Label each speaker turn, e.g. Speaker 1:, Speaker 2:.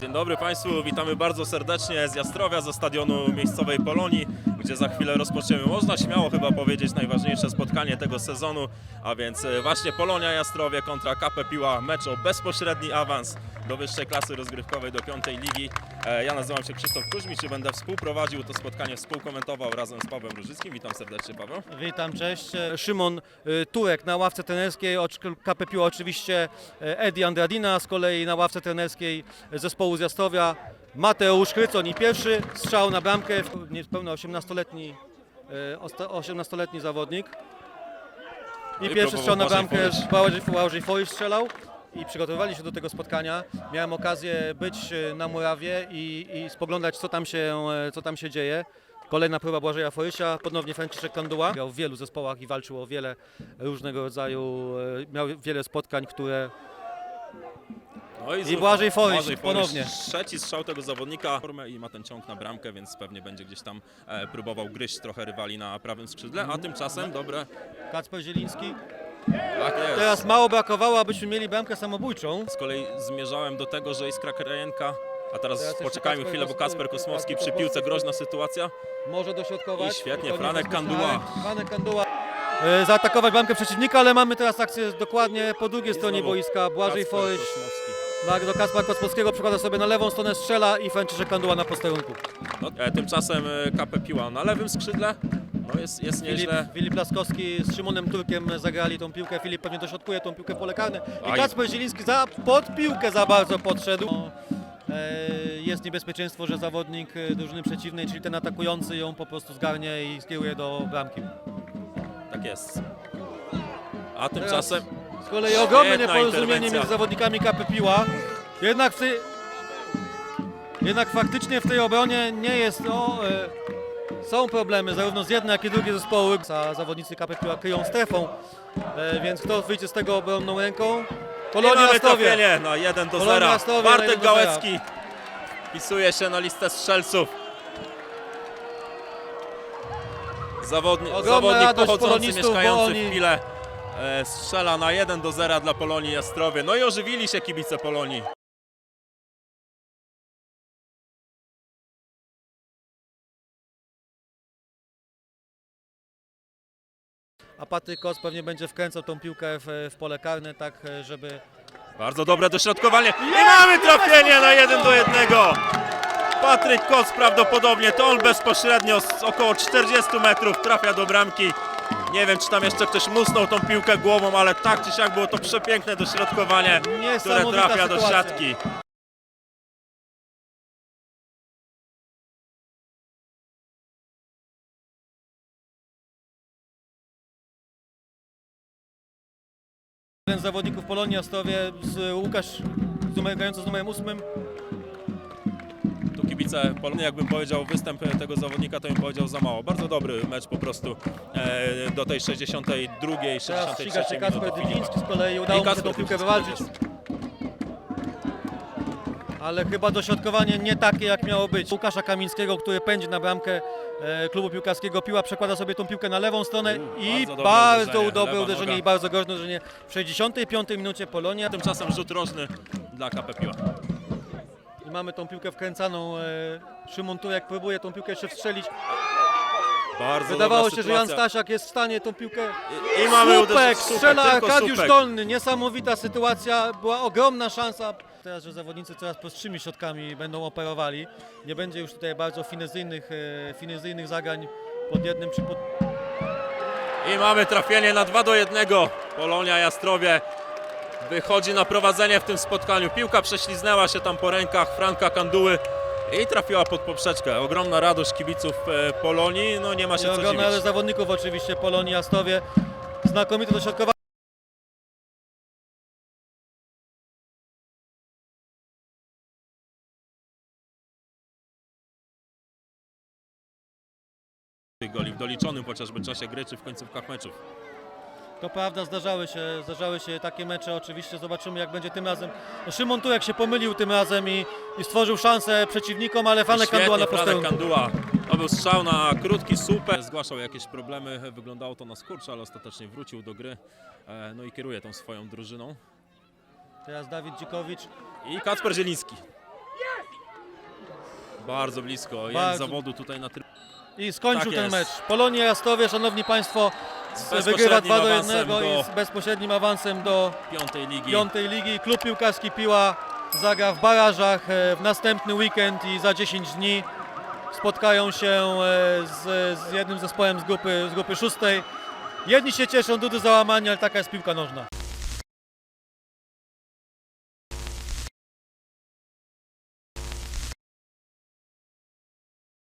Speaker 1: Dzień dobry Państwu, witamy bardzo serdecznie z Jastrowia, ze stadionu miejscowej Polonii, gdzie za chwilę rozpoczniemy, można śmiało chyba powiedzieć, najważniejsze spotkanie tego sezonu, a więc e, właśnie Polonia Jastrowie kontra KP Piła, mecz o bezpośredni awans do wyższej klasy rozgrywkowej, do piątej ligi. E, Ja nazywam się Krzysztof Kuźmicz i będę współprowadził to spotkanie, współkomentował razem z Pawłem Różyckim. Witam serdecznie Paweł.
Speaker 2: Witam, cześć. E, Szymon Turek na ławce trenerskiej, KP Piła oczywiście Edi Andradina, z kolei na ławce trenerskiej zespołu z Jastrzowia Mateusz Chrycon i pierwszy strzał na bramkę, niespełna 18-letni, e, osta- 18-letni zawodnik.
Speaker 1: No
Speaker 2: I
Speaker 1: i
Speaker 2: pierwszy strzał na bramkę
Speaker 1: Błażej
Speaker 2: Foisz strzelał i przygotowywali się do tego spotkania. Miałem okazję być e, na murawie i, i spoglądać co tam, się, e, co tam się dzieje. Kolejna próba Błażeja Forysia, ponownie Franciszek Kanduła. Grał w wielu zespołach i walczył o wiele różnego rodzaju, e, miał wiele spotkań, które
Speaker 1: No
Speaker 2: I
Speaker 1: znów
Speaker 2: Błażej Foryś, ponownie.
Speaker 1: Trzeci strzał tego zawodnika formę i ma ten ciąg na bramkę, więc pewnie będzie gdzieś tam e, próbował gryźć trochę rywali na prawym skrzydle, a tymczasem dobre.
Speaker 2: Kacper Zieliński.
Speaker 1: Tak jest.
Speaker 2: Teraz mało brakowało, abyśmy mieli bramkę samobójczą.
Speaker 1: Z kolei zmierzałem do tego, że Iskra Krajenka, a teraz,
Speaker 2: Teraz jeszcze
Speaker 1: poczekajmy
Speaker 2: Kacper
Speaker 1: chwilę, bo Kasper Kosmowski przy piłce, groźna sytuacja.
Speaker 2: Może dośrodkować.
Speaker 1: I świetnie,
Speaker 2: To nie
Speaker 1: Franek
Speaker 2: zabezpieczony.
Speaker 1: Kanduła.
Speaker 2: Franek Kanduła. E, Zaatakować bramkę przeciwnika, ale mamy teraz akcję dokładnie po drugiej
Speaker 1: I
Speaker 2: stronie
Speaker 1: znowu
Speaker 2: boiska. Błażej
Speaker 1: Kacper
Speaker 2: Foryś
Speaker 1: Kosmowski.
Speaker 2: Do Kaspra Kosmowskiego przekłada sobie na lewą stronę, strzela i Franciszek Kanduła na posterunku.
Speaker 1: No, e, tymczasem e, KP Piła na lewym skrzydle. No jest, jest
Speaker 2: Filip,
Speaker 1: nieźle.
Speaker 2: Filip Laskowski z Szymonem Turkiem zagrali tą piłkę. Filip pewnie dośrodkuje tą piłkę pole karne. I
Speaker 1: Aj.
Speaker 2: Kacper Zieliński za, pod piłkę za bardzo podszedł. No, e, jest niebezpieczeństwo, że zawodnik e, drużyny przeciwnej, czyli ten atakujący ją po prostu zgarnie i skieruje do bramki.
Speaker 1: Tak jest. A tymczasem
Speaker 2: Z kolei ogromne
Speaker 1: Świetna
Speaker 2: nieporozumienie
Speaker 1: interwencja.
Speaker 2: między zawodnikami KP Piła. Jednak w tej, jednak faktycznie w tej obronie nie jest, no, e, są problemy zarówno z jednej, jak i drugiej zespoły. A zawodnicy KP Piła kryją strefą, e, więc kto wyjdzie z tego obronną ręką? Polonia Jastrowie.
Speaker 1: trafienie na 1 do
Speaker 2: Polonia
Speaker 1: 0.
Speaker 2: Jastrowie na
Speaker 1: Bartek
Speaker 2: 1 do 0.
Speaker 1: Gałecki wpisuje się na listę strzelców. Zawodni,
Speaker 2: Ogromna
Speaker 1: zawodnik
Speaker 2: radość
Speaker 1: pochodzący,
Speaker 2: polonistów, bo
Speaker 1: mieszkający
Speaker 2: oni-
Speaker 1: w Pile e, strzela na 1 do 0 dla Polonii Jastrowie. No i ożywili się kibice Polonii.
Speaker 2: A Patryk Kos pewnie będzie wkręcał tą piłkę w, w pole karne, tak e, żeby
Speaker 1: Bardzo dobre dośrodkowanie. I mamy trafienie na 1 do 1. Patryk Koc prawdopodobnie, to on bezpośrednio z około 40 metrów trafia do bramki. Nie wiem, czy tam jeszcze ktoś musnął tą piłkę głową, ale tak czy siak było to przepiękne dośrodkowanie, które
Speaker 2: Niesamowita
Speaker 1: trafia do
Speaker 2: sytuacja.
Speaker 1: siatki.
Speaker 2: jeden z zawodników Polonii Jastrowie, z Łukasz z numer, grający z numerem 8.
Speaker 1: Kibice jakbym powiedział występ tego zawodnika, to bym powiedział za mało. Bardzo dobry mecz po prostu e, do tej 62,
Speaker 2: Teraz
Speaker 1: 63
Speaker 2: ściga się Kasper
Speaker 1: minuty.
Speaker 2: Dydziński z kolei, udało mu się tą piłkę wywalczyć. Ale chyba dośrodkowanie nie takie jak miało być. Łukasza Kamińskiego, który pędzi na bramkę e, klubu piłkarskiego Piła, przekłada sobie tą piłkę na lewą stronę i
Speaker 1: bardzo dobre
Speaker 2: bardzo
Speaker 1: uderzenie,
Speaker 2: dobre
Speaker 1: lewa
Speaker 2: uderzenie
Speaker 1: noga.
Speaker 2: i bardzo groźne uderzenie. W 65 minucie Polonia
Speaker 1: Tymczasem rzut rożny dla KP Piła.
Speaker 2: I mamy tą piłkę wkręcaną. E, Szymon Turek próbuje tą piłkę jeszcze wstrzelić.
Speaker 1: Bardzo
Speaker 2: Wydawało się, że Jan
Speaker 1: sytuacja.
Speaker 2: Stasiak jest w stanie tą piłkę
Speaker 1: I, i mamy
Speaker 2: Słupek
Speaker 1: uderzyć
Speaker 2: strzela Arkadiusz
Speaker 1: słupek.
Speaker 2: Dolny. Niesamowita sytuacja, była ogromna szansa. Teraz, że zawodnicy coraz prostszymi środkami będą operowali. Nie będzie już tutaj bardzo finezyjnych, e, finezyjnych zagrań pod jednym czy pod...
Speaker 1: I mamy trafienie na 2 do 1. Polonia Jastrowie wychodzi na prowadzenie w tym spotkaniu. Piłka prześliznęła się tam po rękach Franka Kanduły i trafiła pod poprzeczkę. Ogromna radość kibiców e, Polonii. No nie ma się co
Speaker 2: ogromne
Speaker 1: dziwić.
Speaker 2: zawodników oczywiście Polonii Jastowie. Znakomite dośrodkowanie.
Speaker 1: Tych goli w doliczonym chociażby czasie gry czy w końcówkach meczów.
Speaker 2: To prawda, zdarzały się, zdarzały się takie mecze, oczywiście zobaczymy jak będzie tym razem. No, Szymon Turek się pomylił tym razem i, i stworzył szansę przeciwnikom, ale Fanek Kanduła na
Speaker 1: Świetnie, Franek
Speaker 2: posterunku.
Speaker 1: Kanduła. To był strzał na krótki słupek. Zgłaszał jakieś problemy, wyglądało to na skurcz, ale ostatecznie wrócił do gry. E, No i kieruje tą swoją drużyną.
Speaker 2: Teraz Dawid Dzikowicz.
Speaker 1: I Kacper Zieliński. Bardzo blisko, jest
Speaker 2: Bardzo.
Speaker 1: zawodu tutaj na tryb.
Speaker 2: I skończył
Speaker 1: Tak
Speaker 2: ten
Speaker 1: jest.
Speaker 2: mecz. Polonia Jastrowie, szanowni państwo, wygrywa
Speaker 1: bezpośrednim
Speaker 2: 2 do 1
Speaker 1: awansem
Speaker 2: i z bezpośrednim awansem do
Speaker 1: piątej ligi.
Speaker 2: piątej ligi. Klub piłkarski Piła zagra w barażach e, w następny weekend i za 10 dni spotkają się e, z, z jednym zespołem z grupy, z grupy szóstej. Jedni się cieszą, drudzy załamani, ale taka jest piłka nożna.